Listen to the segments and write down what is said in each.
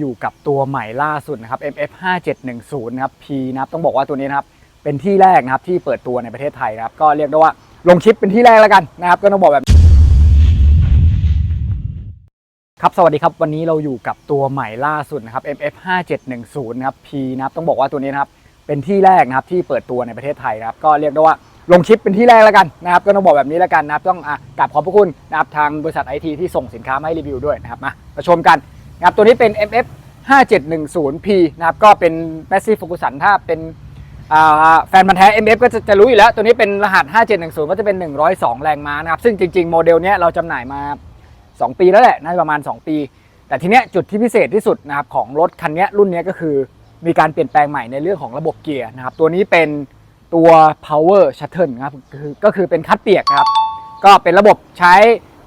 อยู่กับตัวใหม่ล่าสุดนะครับ MF 5710นะครับ P นะครับต้องบอกว่าตัวนี้นะครับเป็นที่แรกนะครับที่เปิดตัวในประเทศไทยนะครับ ก็เรียกได้ว่าลงชิปเป็นที่แรกแล้วกันนะครับก็ต้องบอกแบบครับสวัสดีครับวันนี้เราอยู่กับตัวใหม่ล่าสุดนะครับ MF 5710นะครับ P นะครับต้องบอกว่าตัวนี้นะครับเป็นที่แรกนะครับที่เปิดตัวในประเทศไทยนะครับ ก็เรียกได้ว่าลงชิปเป็นที่แรกแล้วกันนะครับ ก็ต้องบอกแบบนี้แล้วกันนะครับ ต้องอะกราบขอบพระคุณนะครับทางบริษัทไอทีที่ส่งสินค้ามาให้รีวิวด้วยนะครับมามาชมกัน นะครับตัวนี้เป็น MF 5710P นะครับก็เป็น Massive Focusan ถ้าเป็นแฟนมันธ์แท้ MF ก็จะจะรู้อยู่แล้ว ตัวนี้เป็นรหัส 5710 ก็จะเป็น 102 แรงม้านะครับ ซึ่งจริง ๆ โมเดลนี้เราจำหน่ายมา 2 ปีแล้วแหละน่าจะประมาณ 2 ปี แต่ทีเนี้ยจุดที่พิเศษที่สุดนะครับของรถคันนี้รุ่นนี้ก็คือมีการเปลี่ยนแปลงใหม่ในเรื่องของระบบเกียร์นะครับ ตัวนี้เป็นตัว power shuttle นะครับก็คือเป็นคัดเปียกครับ ก็เป็นระบบใช้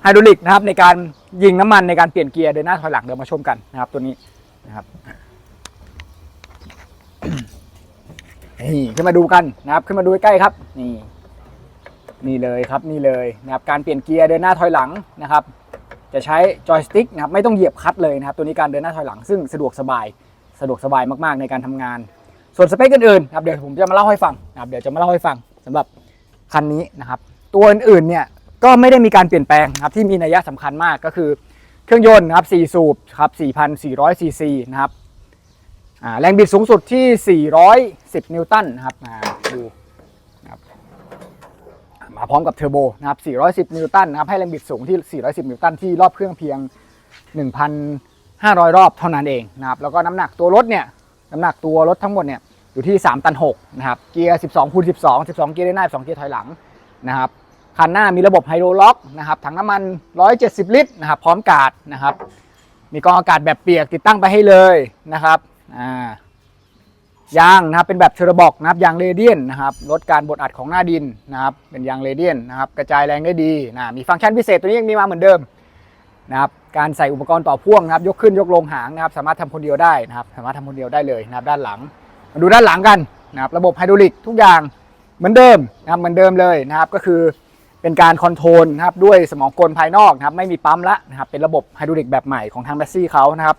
ไฮดรอลิกนะครับในการ ยิงน้ำมันในการเปลี่ยนเกียร์เดินหน้าถอยหลังเดี๋ยวมาชมกันนะครับ ตัวนี้นะครับนี่ขึ้นมาดูกันนะครับ ขึ้นมาดูใกล้ครับ นี่นี่เลยครับนี่เลยนะครับการเปลี่ยนเกียร์เดินหน้าถอยหลังนะครับ จะใช้จอยสติ๊กนะครับไม่ต้องเหยียบคลัตช์เลยนะครับ ตัวนี้การเดินหน้าถอยหลัง ซึ่งสะดวกสบายสะดวกสบายมากๆในการทำงาน ส่วนสเปคอื่นๆนะครับเดี๋ยวผมจะมาเล่าให้ฟังนะครับเดี๋ยวจะมาเล่าให้ฟังสำหรับคันนี้นะครับ ตัวอื่นๆเนี่ย ก็ไม่ได้มีการเปลี่ยนแปลงนะครับที่มีนัยสำคัญมากก็คือ เครื่องยนต์นะครับ4สูบครับ4,400ซีซีนะครับแรงบิดสูงสุดที่ 410 นิวตันนะครับอ่าดูนะครับมาพร้อมกับเทอร์โบนะครับ 410 นิวตันนะครับ ให้แรงบิดสูงที่ 410 นิวตันที่รอบเครื่องเพียง 1,500 รอบเท่านั้นเองนะครับ แล้วก็น้ำหนักตัวรถเนี่ย น้ำหนักตัวรถทั้งหมดเนี่ยอยู่ที่ 3 ตัน 6 นะครับ เกียร์ 12คูณ12 12 เกียร์ได้หน้า 12 เกียร์ถอยหลังนะครับ คันหน้ามีระบบไฮโดรล็อกนะครับถังน้ำมัน 170 ลิตรนะครับพร้อมกาดนะครับ มีกองอากาศแบบเปียกติดตั้งไปให้เลยนะครับอ่ายางนะครับเป็นแบบเทอร์บอกนะครับยางเรเดียนนะครับลดการบดอัดของหน้าดินนะครับเป็นยางเรเดียนนะครับกระจายแรงได้ดีนะมีฟังก์ชันพิเศษตัวนี้ยังมีมาเหมือนเดิมนะครับการใส่อุปกรณ์ต่อพ่วงนะครับยกขึ้นยกลงหางนะครับสามารถทำคนเดียวได้นะครับสามารถทำคนเดียวได้เลยนะครับด้านหลัง มาดูด้านหลังกันนะครับระบบไฮดรอลิกทุกอย่างเหมือนเดิมนะครับเหมือนเดิมเลยนะครับก็คือ เป็นการคอนโทรลนะครับด้วยสมองกลภายนอกนะครับไม่มีปั๊มละนะครับเป็นระบบไฮดรอลิกแบบใหม่ของทางแบสซี่เขานะครับ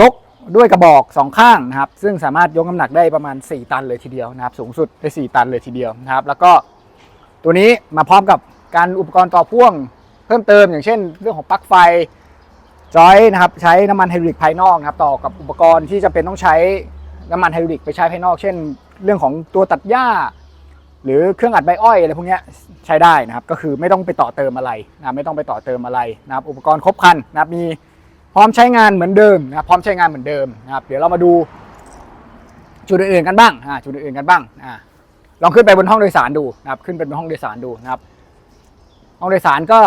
ยกด้วยกระบอก 2 ข้างนะครับซึ่งสามารถยกน้ำหนักได้ประมาณ 4 ตันเลยทีเดียวนะครับสูงสุดได้ 4 ตันเลยทีเดียวนะครับแล้วก็ตัวนี้มาพร้อมกับการอุปกรณ์ต่อพ่วงเพิ่มเติมอย่างเช่น เรื่องของปลั๊กไฟจอยนะครับใช้น้ำมันไฮดรอลิกภายนอกนะครับต่อกับอุปกรณ์ที่จำเป็นต้องใช้น้ำมันไฮดรอลิกไปใช้ภายนอก เช่น เรื่องของตัวตัดหญ้า หรือเครื่องอัดใบอ้อยอะไรพวกนี้ใช้ได้นะครับ ก็คือไม่ต้องไปต่อเติมอะไรนะไม่ต้องไปต่อเติมอะไรนะครับ อุปกรณ์ครบครันนะครับมีพร้อมใช้งานเหมือนเดิมนะครับพร้อมใช้งานเหมือนเดิมนะครับ เดี๋ยวเรามาดูจุดอื่นๆกันบ้างอ่าจุดอื่นๆกันบ้างอ่าลองขึ้นไปบนห้องโดยสารดูนะครับ ขึ้นไปบนห้องโดยสารดูนะครับ ห้องโดยสารก็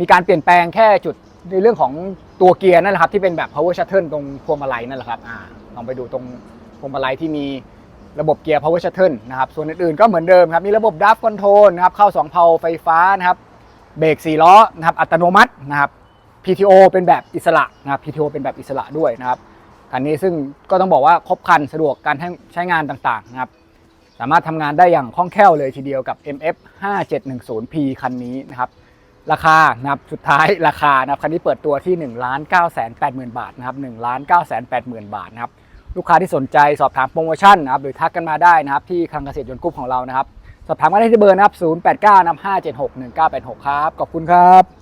มีการเปลี่ยนแปลงแค่จุดในเรื่องของตัวเกียร์นั่นแหละครับที่เป็นแบบ power shuttle ตรงพวงมาลัยนั่นแหละครับอ่าลองไปดูตรงพวงมาลัยที่มี ระบบเกียร์ power shuttle นะครับ ส่วนอื่นๆก็เหมือนเดิมครับ มีระบบดับคอนโทรลนะครับ เข้า 2 เพาไฟฟ้านะครับ เบรก4ล้อนะครับ อัตโนมัตินะครับ PTO เป็นแบบอิสระนะครับ PTO เป็นแบบอิสระด้วยนะครับ คันนี้ซึ่งก็ต้องบอกว่าครบครันสะดวกการใช้งานต่างๆนะครับ สามารถทำงานได้อย่างคล่องแคล่วเลยทีเดียวกับ MF 5710P คันนี้นะครับ ราคานะครับ สุดท้ายราคานะครับ คันนี้เปิดตัวที่ 1 9 8 0 0 0 0 บาทนะครับ1 9 8 0 0 0 0 บาทนะครับ ลูกค้าที่สนใจสอบถามโปรโมชั่นนะครับหรือทักกันมาได้นะครับที่คลังเกษตรยนต์กรุ๊ปของเรานะครับ สอบถามกันได้ที่เบอร์นะครับ 0895761986 ครับ ขอบคุณครับ